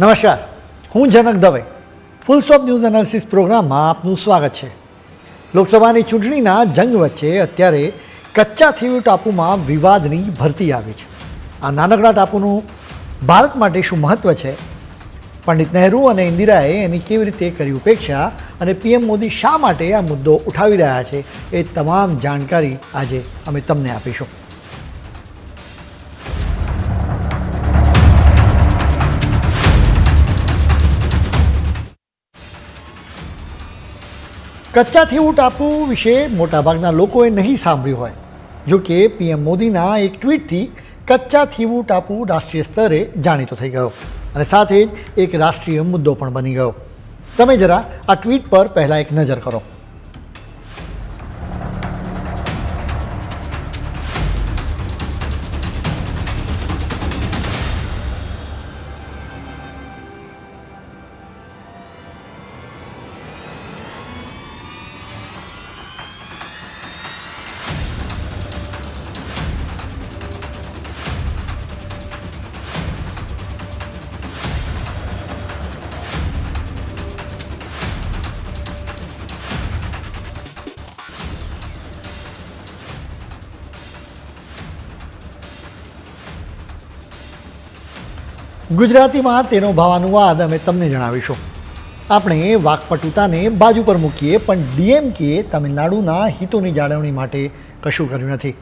નમસ્કાર, હું Janak Dave. Full stop news analysis પ્રોગ્રામમાં આપનું સ્વાગત છે. લોકસભાની ચૂંટણીના જંગ વચ્ચે અત્યારે કચ્ચા થીવ ટાપુમાં વિવાદની ભરતી આવી છે. આ નાનકડા ટાપુનું ભારત માટે શું મહત્ત્વ છે? પંડિત નહેરુ અને ઇન્દિરાએ એની કેવી રીતે કરી ઉપેક્ષા અને પીએમ મોદી શા માટે આ મુદ્દો ઉઠાવી રહ્યા છે એ તમામ જાણકારી આજે અમે તમને આપીશું. કચ્ચા થેવું ટાપુ વિશે મોટાભાગના લોકોએ નહીં સાંભળ્યું હોય. જો કે પીએમ મોદીના એક ટ્વીટથી કચ્ચા થીવું ટાપુ રાષ્ટ્રીય સ્તરે જાણીતો થઈ ગયો અને સાથે જ એક રાષ્ટ્રીય મુદ્દો પણ બની ગયો. તમે જરા આ ટ્વીટ પર પહેલાં એક નજર કરો. ગુજરાતીમાં તેનો ભાવાનુવાદ અમે તમને જણાવીશું. આપણે વાકપટુતાને બાજુ પર મૂકીએ, પણ ડીએમકે તમિલનાડુના હિતોની જાળવણી માટે કશું કર્યું નથી.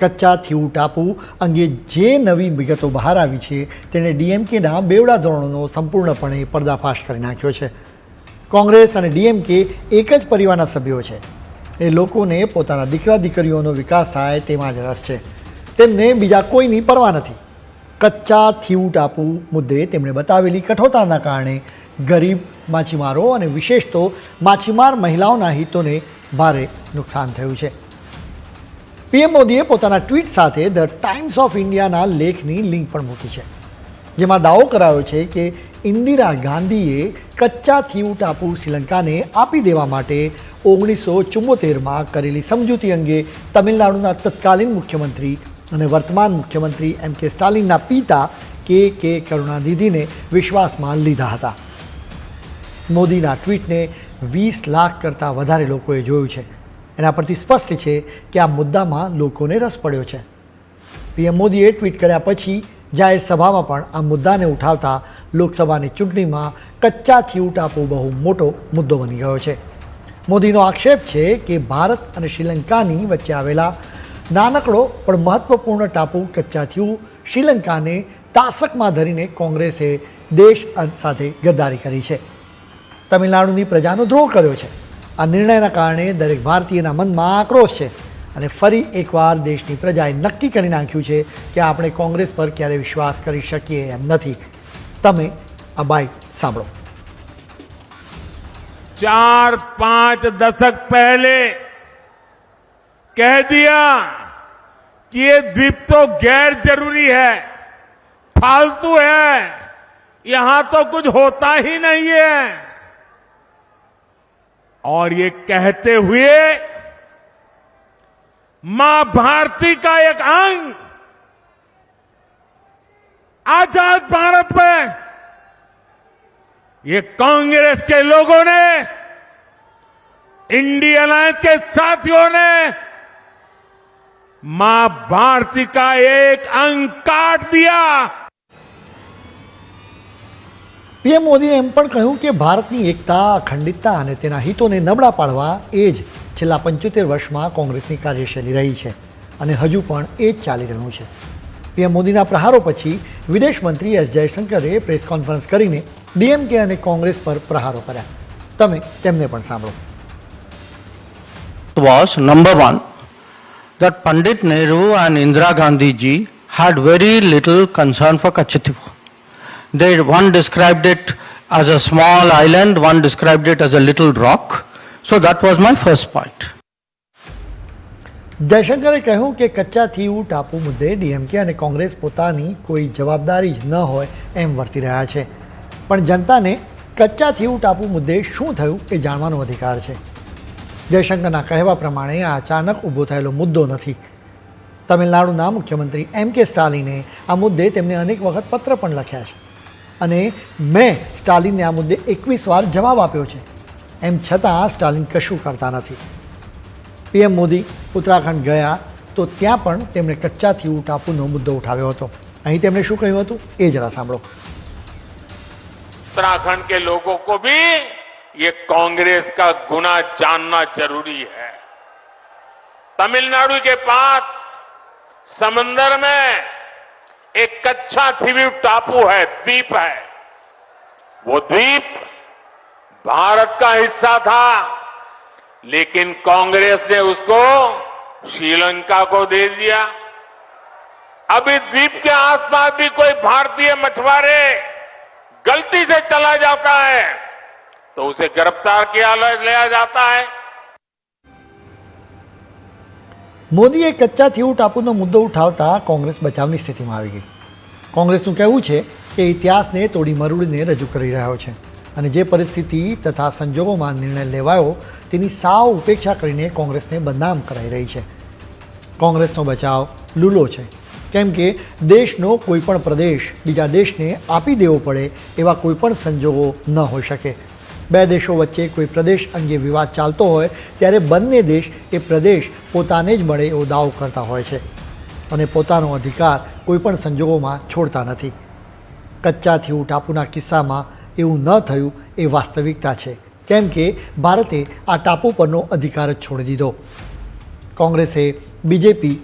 કચ્ચા થિયુ ટાપુ અંગે જે નવી વિગતો બહાર આવી છે, તેણે ડીએમકેના બેવડા ધોરણોનો સંપૂર્ણપણે પર્દાફાશ કરી નાખ્યો છે. કોંગ્રેસ અને ડીએમકે એક જ પરિવારના સભ્યો છે. એ લોકોને પોતાના દીકરા દીકરીઓનો વિકાસ થાય તેમાં જ રસ છે. તેમને બીજા કોઈની પરવા નથી. કચ્ચા થીવ ટાપુ મુદ્દે તેમણે બતાવેલી કઠોરતાના કારણે ગરીબ માછીમારો અને વિશેષ તો માછીમાર મહિલાઓના હિતોને ભારે નુકસાન થયું છે. પીએમ મોદીએ પોતાના ટ્વીટ સાથે ધ ટાઈમ્સ ઓફ ઇન્ડિયાના લેખની લિંક પણ મૂકી છે, જેમાં દાવો કરાયો છે કે ઇન્દિરા ગાંધીએ કચ્ચા થીવ ટાપુ શ્રીલંકાને આપી દેવા માટે ઓગણીસો ચુમ્મોતેરમાં કરેલી સમજૂતી અંગે તમિલનાડુના તત્કાલીન મુખ્યમંત્રી અને વર્તમાન મુખ્યમંત્રી એમ કે સ્ટાલિનના પિતા કે કે કરુણાનિધિને વિશ્વાસમાં લીધા હતા. મોદીના ટ્વીટને વીસ લાખ કરતાં વધારે લોકોએ જોયું છે. એના પરથી સ્પષ્ટ છે કે આ મુદ્દામાં લોકોને રસ પડ્યો છે. પીએમ મોદીએ ટ્વીટ કર્યા પછી જાહેર સભામાં પણ આ મુદ્દાને ઉઠાવતા લોકસભાની ચૂંટણીમાં કચ્ચા થીવ ટાપુ બહુ મોટો મુદ્દો બની ગયો છે. મોદીનો આક્ષેપ છે કે ભારત અને શ્રીલંકાની વચ્ચે આવેલા નાનકડો પણ મહત્વપૂર્ણ ટાપુ કચ્ચા થયું. શ્રીલંકાને તાસકમાં ધરીને કોંગ્રેસે દેશ સાથે ગદ્દારી કરી છે. તમિલનાડુની પ્રજાનો દ્રોહ કર્યો છે. આ નિર્ણયના કારણે દરેક ભારતીયના મનમાં આક્રોશ છે અને ફરી એકવાર દેશની પ્રજાએ નક્કી કરી નાખ્યું છે કે આપણે કોંગ્રેસ પર ક્યારે વિશ્વાસ કરી શકીએ એમ નથી. તમે આ બાઇટ સાંભળો. ચાર પાંચ દશક પહેલે कह दिया कि ये द्वीप तो गैर ज़रूरी है, फालतू है, यहाँ तो कुछ होता ही नहीं है। और ये कहते हुए माँ भारती का एक अंग आज़ाद भारत में, ये कांग्रेस के लोगों ने, इंडियन अलायंस के साथियों ने मां भारती का एक अंग काट दिया પીએમ મોદીએ એમ પણ કહ્યું કે ભારતની એકતા અખંડિતતા અને તેના હિતોને નબળા પાડવા એ જ છેલ્લા પંચોતેર વર્ષમાં કોંગ્રેસની કાર્યશૈલી રહી છે અને હજુ પણ એ જ ચાલી રહ્યું છે પીએમ મોદીના પ્રહારો પછી વિદેશ મંત્રી એસ જયશંકરે પ્રેસ કોન્ફરન્સ કરીને ડીએમકે અને કોંગ્રેસ પર પ્રહારો કર્યા તમે તેમને પણ સાંભળો was number one, that Pandit Nehru and Indira Gandhi ji had very little concern for Kachatipu. They, one described it as a small island, one described it as a little rock. So that was my first point. જયશંકરે કહ્યું કે કચ્ચા થીવું ટાપુ મુદ્દે ડીએમકે અને કોંગ્રેસ પોતાની કોઈ જવાબદારી જ ન હોય એમ વર્તી રહ્યા છે પણ જનતાને કચ્ચા થીવું ટાપુ મુદ્દે શું થયું એ જાણવાનો અધિકાર છે જયશંકરના કહેવા પ્રમાણે આ અચાનક ઊભો થયેલો મુદ્દો નથી તમિલનાડુના મુખ્યમંત્રી એમ કે સ્ટાલિને આ મુદ્દે તેમને અનેક વખત પત્ર પણ લખ્યા છે અને મેં સ્ટાલિનને આ મુદ્દે એકવીસ વાર જવાબ આપ્યો છે એમ છતાં સ્ટાલિન કશું કરતા નથી પીએમ મોદી ઉત્તરાખંડ ગયા તો ત્યાં પણ તેમણે કચ્ચા થીવું ટાપુનો મુદ્દો ઉઠાવ્યો હતો અહીં તેમણે શું કહ્યું હતું એ જરા સાંભળો उत्तराखंड के लोगों को भी ये कांग्रेस का गुना जानना ज़रूरी है। तमिलनाडु के पास समंदर में एक कच्चा थीवी टापू है, द्वीप है। वो द्वीप भारत का हिस्सा था, लेकिन कांग्रेस ने उसको श्रीलंका को दे दिया। अभी द्वीप के आसपास भी कोई भारतीय मछुआरे गलती से चला जाता है। तो उसे गिरफ्तार किया लिया जाता है મોદીએ કચ્ચા થીવું ટાપુનો મુદ્દો ઉઠાવતા કોંગ્રેસ બચાવની સ્થિતિમાં આવી ગઈ કોંગ્રેસનું કહેવું છે કે ઇતિહાસને તોડી મરુડીને રજૂ કરી રહ્યો છે અને જે પરિસ્થિતિ તથા સંજોગોમાં નિર્ણય લેવાયો તેની સાવ ઉપેક્ષા કરીને કોંગ્રેસને બદનામ કરાઈ રહી છે કોંગ્રેસનો બચાવ લૂલો છે કેમ કે દેશનો કોઈ પણ પ્રદેશ બીજા દેશને આપી દેવો પડે એવા કોઈ પણ સંજોગો ન હોઈ શકે બે દેશો વચ્ચે કોઈ પ્રદેશ અંગે વિવાદ ચાલતો હોય ત્યારે બંને દેશ એ પ્રદેશ પોતાને જ મળે એવો દાવો કરતા હોય છે અને પોતાનો અધિકાર કોઈ પણ સંજોગોમાં છોડતા નથી. કચ્ચા થીવું ટાપુના કિસ્સામાં એવું ન થયું એ વાસ્તવિકતા છે. કેમ કે ભારતે આ ટાપુ પરનો અધિકાર જ છોડી દીધો. કોંગ્રેસે બીજેપી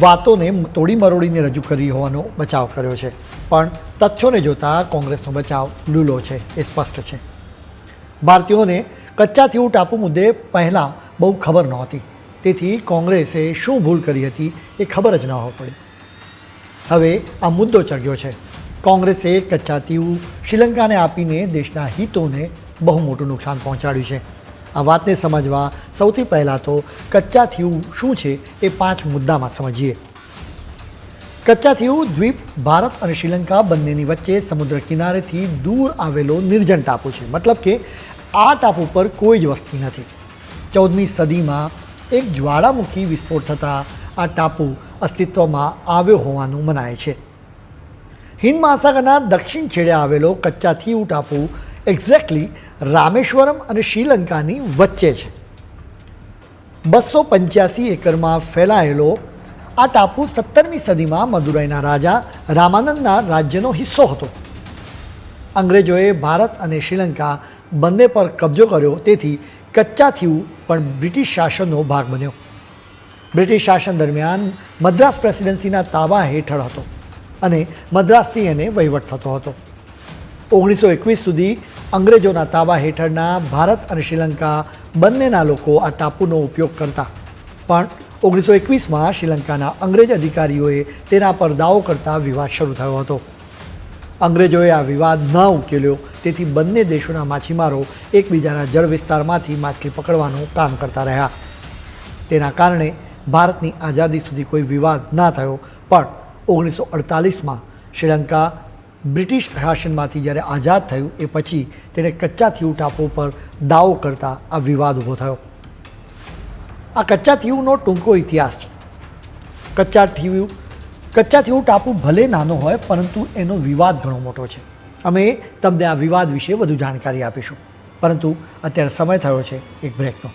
વાતોને તોડી મરોડીને રજૂ કરી હોવાનો બચાવ કર્યો છે. પણ તથ્યોને જોતા કોંગ્રેસનો બચાવ લૂલો છે, એ સ્પષ્ટ છે. ભારતીયોને કચ્ચા થીવું ટાપુ મુદ્દે પહેલાં બહુ ખબર નહોતી. તેથી કોંગ્રેસે શું ભૂલ કરી હતી એ ખબર જ ન પડી. હવે આ મુદ્દો ચગ્યો છે. કોંગ્રેસે કચ્ચા તીવું શ્રીલંકાને આપીને દેશના હિતોને બહુ મોટું નુકસાન પહોંચાડ્યું છે. આ વાતને સમજવા સૌથી પહેલાં તો કચ્ચા થીવું શું છે એ પાંચ મુદ્દામાં સમજીએ. કચ્ચા થીવું દ્વીપ, ભારત અને શ્રીલંકા બંનેની વચ્ચે સમુદ્ર કિનારેથી દૂર આવેલો નિર્જન ટાપુ છે. મતલબ કે આ ટાપુ પર કોઈ જ વસ્તી નથી. ચૌદમી સદીમાં એક જ્વાળામુખી વિસ્ફોટ થતાં આ ટાપુ અસ્તિત્વમાં આવ્યો હોવાનું મનાય છે. હિન્દ મહાસાગરના દક્ષિણ છેડે આવેલો કચ્ચા થીવ ટાપુ એક્ઝેક્ટલી રામેશ્વરમ અને શ્રીલંકાની વચ્ચે છે. બસો પંચ્યાસી એકરમાં ફેલાયેલો આ ટાપુ સત્તરમી સદીમાં મદુરાઈના રાજા રામાનંદના રાજ્યનો હિસ્સો હતો. અંગ્રેજોએ ભારત અને શ્રીલંકા બંને પર કબજો કર્યો, તેથી કચ્ચા થયું પણ બ્રિટિશ શાસનનો ભાગ બન્યો. બ્રિટિશ શાસન દરમિયાન મદ્રાસ પ્રેસિડેન્સીના તાબા હેઠળ હતો અને મદ્રાસથી એને વહીવટ થતો હતો. ઓગણીસો એકવીસ સુધી અંગ્રેજોના તાબા હેઠળના ભારત અને શ્રીલંકા બંનેના લોકો આ ટાપુનો ઉપયોગ કરતા. પણ ઓગણીસો એકવીસમાં શ્રીલંકાના અંગ્રેજ અધિકારીઓએ તેના પર દાવો કરતા વિવાદ શરૂ થયો હતો. અંગ્રેજોએ આ વિવાદ ન ઉકેલ્યો, તેથી બંને દેશોના માછીમારો એકબીજાના જળ વિસ્તારમાંથી માછલી પકડવાનું કામ કરતા રહ્યા. તેના કારણે ભારતની આઝાદી સુધી કોઈ વિવાદ ના થયો, પણ ઓગણીસો અડતાલીસમાં શ્રીલંકા બ્રિટિશ શાસનમાંથી જ્યારે આઝાદ થયું એ પછી તેણે કચ્ચા થિયું ટાપુ પર દાવો કરતા આ વિવાદ ઊભો થયો. આ કચ્ચા થીવનો ટૂંકો ઇતિહાસ છે. કચ્ચા થીવ કચ્ચા થીવ ટાપુ ભલે નાનો હોય, પરંતુ એનો વિવાદ ઘણો મોટો છે. અમે તમને આ વિવાદ વિશે વધુ જાણકારી આપીશું. પરંતુ અત્યારે સમય થયો છે એક બ્રેકનો